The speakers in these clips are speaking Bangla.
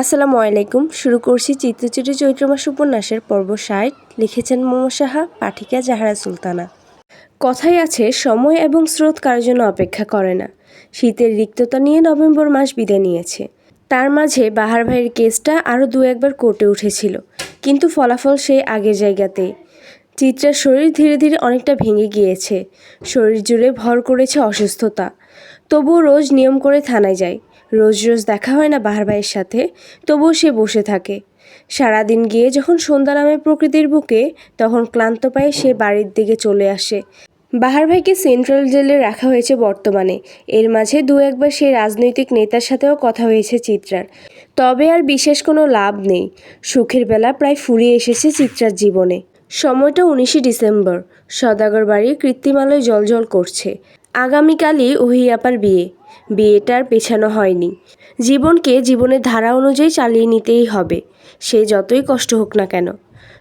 আসসালামু আলাইকুম। শুরু করছি চিত্রচুটি চৈত্র মাস উপন্যাসের পর্ব ষাট। লিখেছেন মোমো সাহা, পাঠিকা জাহারা সুলতানা। কথাই আছে, সময় এবং স্রোত কারোর জন্য অপেক্ষা করে না। শীতের রিক্ততা নিয়ে নভেম্বর মাস বিদায় নিয়েছে। তার মাঝে বাহার ভাইয়ের কেসটা আরও দু একবার কোর্টে উঠেছিল, কিন্তু ফলাফল সেই আগের জায়গাতেই চিত্রার শরীর ধীরে ধীরে অনেকটা ভেঙে গিয়েছে। শরীর জুড়ে ভর করেছে অসুস্থতা। তবুও রোজ নিয়ম করে থানায় যায়। রোজ রোজ দেখা হয় না বাহার ভাইয়ের সাথে, তবুও সে বসে থাকে। সারাদিন গিয়ে যখন সন্ধ্যা নামে প্রকৃতির বুকে, তখন ক্লান্ত পায়ে সে বাড়ির দিকে চলে আসে। বাহার ভাইকে সেন্ট্রাল জেলে রাখা হয়েছে বর্তমানে। এর মাঝে দু একবার সেই রাজনৈতিক নেতার সাথেও কথা হয়েছে চিত্রার। তবে আর বিশেষ কোনো লাভ নেই। সুখের বেলা প্রায় ফুরিয়ে এসেছে চিত্রার জীবনে। সময়টা উনিশে ডিসেম্বর। সদাগর বাড়ির কৃত্রিম আলোয় জলজল করছে। আগামীকালই ওহিয়াপার বিয়ে। বিয়েটার পেছানো হয়নি। জীবনকে জীবনের ধারা অনুযায়ী চালিয়ে নিতেই হবে। সে যতই কষ্ট হোক না কেন।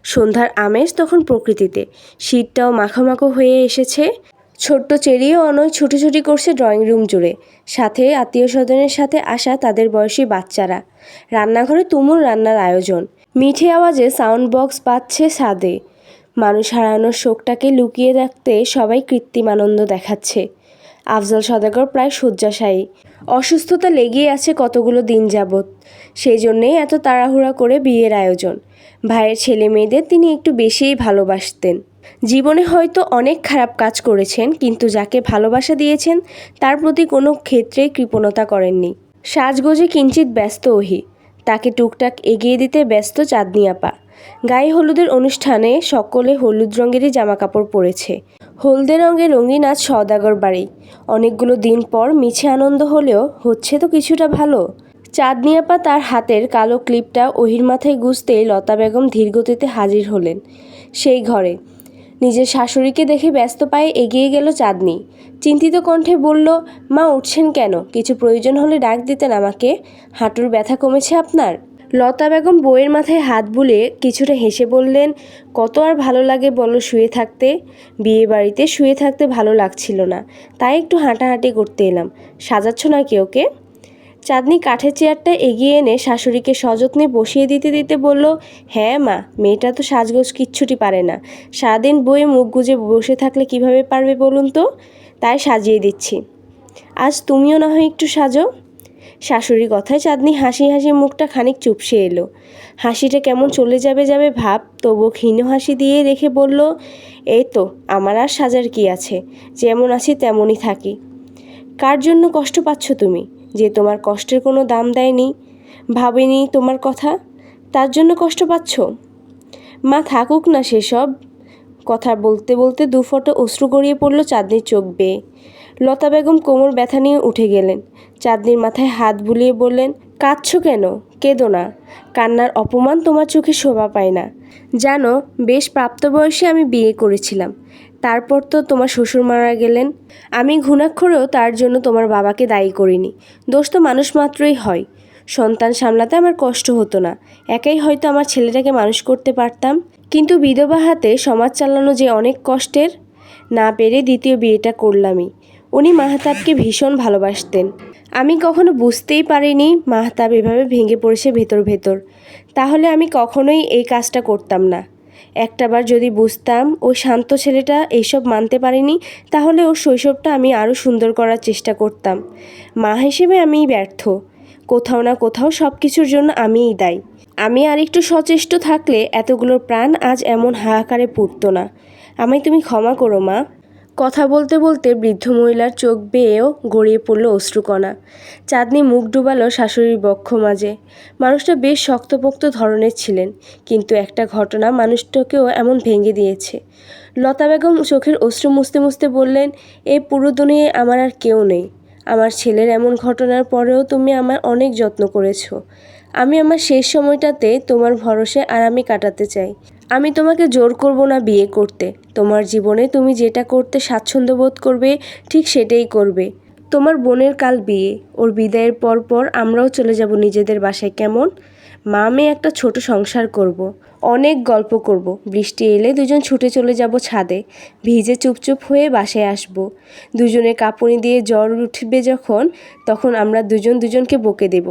সন্ধ্যার আমেজ তখন প্রকৃতিতে। শীতটাও মাখামাখো হয়ে এসেছে। ছোট্ট চেরিও অনয় ছুটোছুটি করছে ড্রয়িং রুম জুড়ে। সাথে আত্মীয় স্বজনের সাথে আসা তাদের বয়সী বাচ্চারা। রান্নাঘরে তুমুল রান্নার আয়োজন। মিঠে আওয়াজে সাউন্ড বক্স পাচ্ছে ছাদে। মানুষ হারানোর শোকটাকে লুকিয়ে রাখতে সবাই কৃত্রিম আনন্দ দেখাচ্ছে। আফজল সদাগর প্রায় শয্যাশায়ী। অসুস্থতা লেগেই আছে কতগুলো দিন যাবৎ। সেই জন্যেই এত তাড়াহুড়া করে বিয়ের আয়োজন। ভাইয়ের ছেলে মেয়েদের তিনি একটু বেশিই ভালোবাসতেন। জীবনে হয়তো অনেক খারাপ কাজ করেছেন, কিন্তু যাকে ভালোবাসা দিয়েছেন, তার প্রতি কোনো ক্ষেত্রে কৃপণতা করেননি। সাজগোজে কিঞ্চিত ব্যস্ত ওহি। তাকে টুকটাক এগিয়ে দিতে ব্যস্ত চাঁদনি আপা। গায়ে হলুদের অনুষ্ঠানে সকলে হলুদ রঙেরই জামা কাপড় পরেছে। হলদে রঙের রঙিন আজ সওদাগর বাড়ি। অনেকগুলো দিন পর মিছে আনন্দ হলেও হচ্ছে তো কিছুটা ভালো। চাঁদনি আপা তার হাতের কালো ক্লিপটা ওহির মাথায় গুজতেই লতা বেগম ধীরগতিতে হাজির হলেন সেই ঘরে। নিজের শাশুড়িকে দেখে ব্যস্ত পায়ে এগিয়ে গেল চাঁদনি। চিন্তিত কণ্ঠে বলল, মা, উঠছেন কেন? কিছু প্রয়োজন হলে ডাক দিতেন আমাকে। হাঁটুর ব্যথা কমেছে আপনার? লতা বেগম বইয়ের মাথায় হাত বুলে কিছুটা হেসে বললেন, কত আর ভালো লাগে বলো শুয়ে থাকতে? বিয়ে বাড়িতে শুয়ে থাকতে ভালো লাগছিল না। তাই একটু হাঁটাহাঁটি করতে এলাম। সাজাচ্ছ না কে চাঁদনি কাঠের চেয়ারটা এগিয়ে এনে শাশুড়িকে সযত্নে বসিয়ে দিতে দিতে বলল হ্যাঁ মা, মেয়েটা তো সাজগোজ কিচ্ছুটি পারে না। সারাদিন বইয়ে মুখ গুজে বসে থাকলে কীভাবে পারবে বলুন তো? তাই সাজিয়ে দিচ্ছি। আজ তুমিও না হয় একটু সাজো। শাশুড়ির কথায় চাঁদনি হাসি হাসি মুখটা খানিক চুপসে এলো। হাসিটা কেমন চলে যাবে যাবে ভাব তবু ক্ষীণ হাসি দিয়ে রেখে বলল, এই তো, আমার আর সাজার কি আছে? যেমন আছি তেমনই থাকি। কার জন্য কষ্ট পাচ্ছ তুমি? যে তোমার কষ্টের কোনো দাম দেয়নি? ভাবেনি তোমার কথা? তার জন্য কষ্ট পাচ্ছ? মা থাকুক না সেসব। কথা বলতে বলতে দুফটো অশ্রু গড়িয়ে পড়ল চাঁদনির চোখ বেয়ে। লতা বেগম কোমর ব্যথা নিয়ে উঠে গেলেন। চাঁদনির মাথায় হাত বুলিয়ে বললেন, কাঁদছ কেন? কেঁদো না। কান্নার অপমান তোমার চোখে শোভা পায় না। জানো, বেশ প্রাপ্তবয়সে আমি বিয়ে করেছিলাম। তারপর তো তোমার শ্বশুর মারা গেলেন। আমি ঘুণাক্ষরেও তার জন্য তোমার বাবাকে দায়ী করিনি। দোষ তো মানুষ মাত্রই হয়। সন্তান সামলাতে আমার কষ্ট হতো না। একাই হয়তো আমার ছেলেটাকে মানুষ করতে পারতাম। কিন্তু বিধবা হাতে সমাজ চালানো যে অনেক কষ্টের, না পেরে দ্বিতীয় বিয়েটা করলামই। উনি মাহতাবকে ভীষণ ভালোবাসতেন। আমি কখনো বুঝতেই পারিনি মাহতাব এভাবে ভেঙে পড়েছে ভেতর ভেতর। তাহলে আমি কখনোই এই কাজটা করতাম না। একটাবার যদি বুঝতাম ও শান্ত ছেলেটা এইসব মানতে পারেনি, তাহলে ওর শৈশবটা আমি আরও সুন্দর করার চেষ্টা করতাম। মা হিসেবে আমিই ব্যর্থ। কোথাও না কোথাও সব কিছুর জন্য আমিই দায়ী। আমি আর একটু সচেষ্ট থাকলে এতগুলো প্রাণ আজ এমন হাহাকারে পুড়তো না। আমায় তুমি ক্ষমা করো মা। কথা বলতে বলতে বৃদ্ধ মহিলার চোখ বেয়েও গড়িয়ে পড়ল অশ্রুকণা। চাঁদনি মুখ ডুবালো শাশুড়ির বক্ষ মাঝে। মানুষটা বেশ শক্তপোক্ত ধরনের ছিলেন, কিন্তু একটা ঘটনা মানুষটাকেও এমন ভেঙে দিয়েছে। লতা বেগম চোখের অশ্রু মুছতে মুছতে বললেন, এ পুরো দুনিয়ায় আমার আর কেউ নেই। আমার ছেলের এমন ঘটনার পরেও তুমি আমার অনেক যত্ন করেছ। আমি আমার শেষ সময়টাতে তোমার ভরসে আরামে কাটাতে চাই। আমি তোমাকে জোর করব না বিয়ে করতে তোমার জীবনে তুমি যেটা করতে স্বাচ্ছন্দ্য বোধ করবে, ঠিক সেটাই করবে তোমার বোনের কাল বিয়ে, ওর বিদায়ের পর পর আমরাও চলে যাব নিজেদের বাসায়, কেমন মা মেয়ে একটা ছোট সংসার করব। অনেক গল্প করব। বৃষ্টি এলে দুজন ছুটে চলে যাব ছাদে, ভিজে চুপচুপ হয়ে বাসায় আসব। দুজনে কাঁপুনি দিয়ে জ্বর উঠবে যখন, তখন আমরা দুজন দুজনকে বকে দেব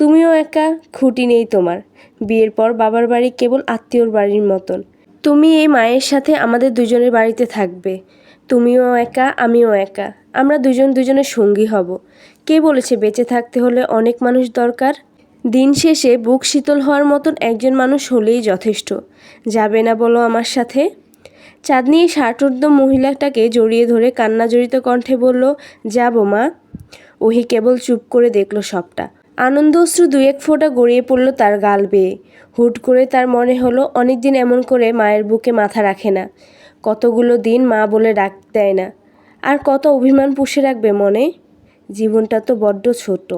তুমিও একা, খুঁটি নেই তোমার। বিয়ের পর বাবার বাড়ি কেবল আত্মীয়র বাড়ির মতন। তুমি এই মায়ের সাথে আমাদের দুজনের বাড়িতে থাকবে। তুমিও একা, আমিও একা। আমরা দুজন দুজনের সঙ্গী হব। কে বলেছে বেঁচে থাকতে হলে অনেক মানুষ দরকার? দিন শেষে বুক শীতল হওয়ার মতন একজন মানুষ হলেই যথেষ্ট। যাবে না বলো আমার সাথে? চাঁদনি ষাটোর্ধ মহিলাটাকে জড়িয়ে ধরে কান্না জড়িত কণ্ঠে বলল, যাব মা। ওহি কেবল চুপ করে দেখল সবটা। আনন্দ অশ্রু দু এক ফোঁটা গড়িয়ে পড়ল তার গাল বেয়ে। হুট করে তার মনে হলো, অনেকদিন এমন করে মায়ের বুকে মাথা রাখে না। কতগুলো দিন মা বলে ডাক দেয় না। আর কত অভিমান পুষে রাখবে মনে? জীবনটা তো বড্ড ছোট।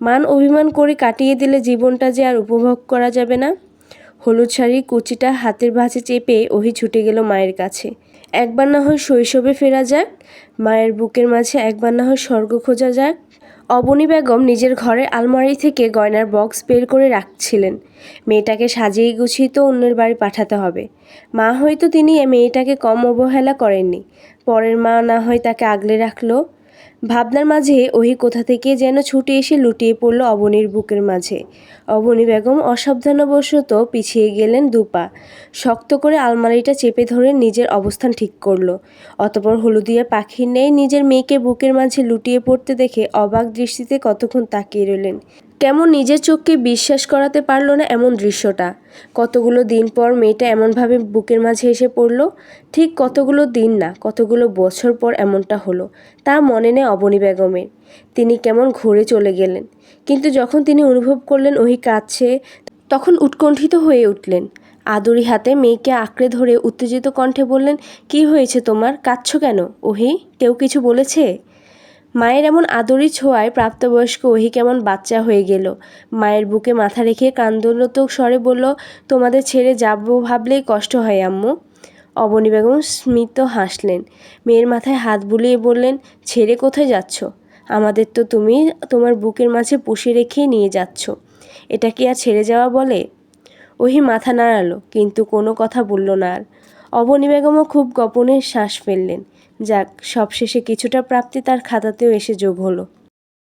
মান অভিমান করে কাটিয়ে দিলে জীবনটা যে আর উপভোগ করা যাবে না? হলুদ শাড়ির কুচিটা হাতের ভাঁজে চেপে ওহি ছুটে গেল মায়ের কাছে। একবার না হয় শৈশবে ফেরা যাক। মায়ের বুকের মাঝে একবার না হয় স্বর্গ খোঁজা যাক। অবনী বেগম নিজের ঘরের আলমারি থেকে গয়নার বক্স বের করে রাখছিলেন। মেয়েটাকে সাজিয়ে গুছিয়ে তো অন্যের বাড়ি পাঠাতে হবে। মা হয়তো তিনি মেয়েটাকে কম অবহেলা করেননি। পরের মা না হয় তাকে আগলে রাখল ভাবনার মাঝে ওই কোথা থেকে যেন ছুটে এসে লুটিয়ে পড়ল অবনীর বুকের মাঝে। অবনী বেগম অসাবধানবশত পিছিয়ে গেলেন দুপা শক্ত করে আলমারিটা চেপে ধরে নিজের অবস্থান ঠিক করল। অতপর হলুদিয়া পাখির নেই নিজের মেয়েকে বুকের মাঝে লুটিয়ে পড়তে দেখে অবাক দৃষ্টিতে কতক্ষণ তাকিয়ে রইলেন। কেমন নিজের চোখকে বিশ্বাস করাতে পারল না এমন দৃশ্যটা? কতগুলো দিন পর মেয়েটা এমনভাবে বুকের মাঝে এসে পড়ল? ঠিক কতগুলো দিন না, কতগুলো বছর পর এমনটা হলো, তা মনে নেই অবনী বেগমের। তিনি কেমন ঘুরে চলে গেলেন। কিন্তু যখন তিনি অনুভব করলেন ওহি কাঁদছে, তখন উৎকণ্ঠিত হয়ে উঠলেন। আদুরি হাতে মেয়েকে আঁকড়ে ধরে উত্তেজিত কণ্ঠে বললেন, কি হয়েছে তোমার? কাঁদছ কেন? ওহি, কেউ কিছু বলেছে? মায়ের এমন আদরি ছোঁয়ায় প্রাপ্তবয়স্ক ওহি কেমন বাচ্চা হয়ে গেল। মায়ের বুকে মাথা রেখে কান্দনত স্বরে বলল, তোমাদের ছেড়ে যাব ভাবলেই কষ্ট হয়, আম্মু। অবনী বেগম স্মিত হাসলেন। মেয়ের মাথায় হাত বুলিয়ে বললেন, ছেড়ে কোথায় যাচ্ছ? আমাদের তো তুমি তোমার বুকের মাঝে পুষে রেখেই নিয়ে যাচ্ছ। এটা কি আর ছেড়ে যাওয়া বলে? ওহি মাথা নাড়ালো, কিন্তু কোনো কথা বলল না আর। অবনী বেগমও খুব গোপনে শ্বাস ফেললেন। যাক সবশেষে কিছুটা প্রাপ্তি তার খাতাতেও এসে যোগ হলো।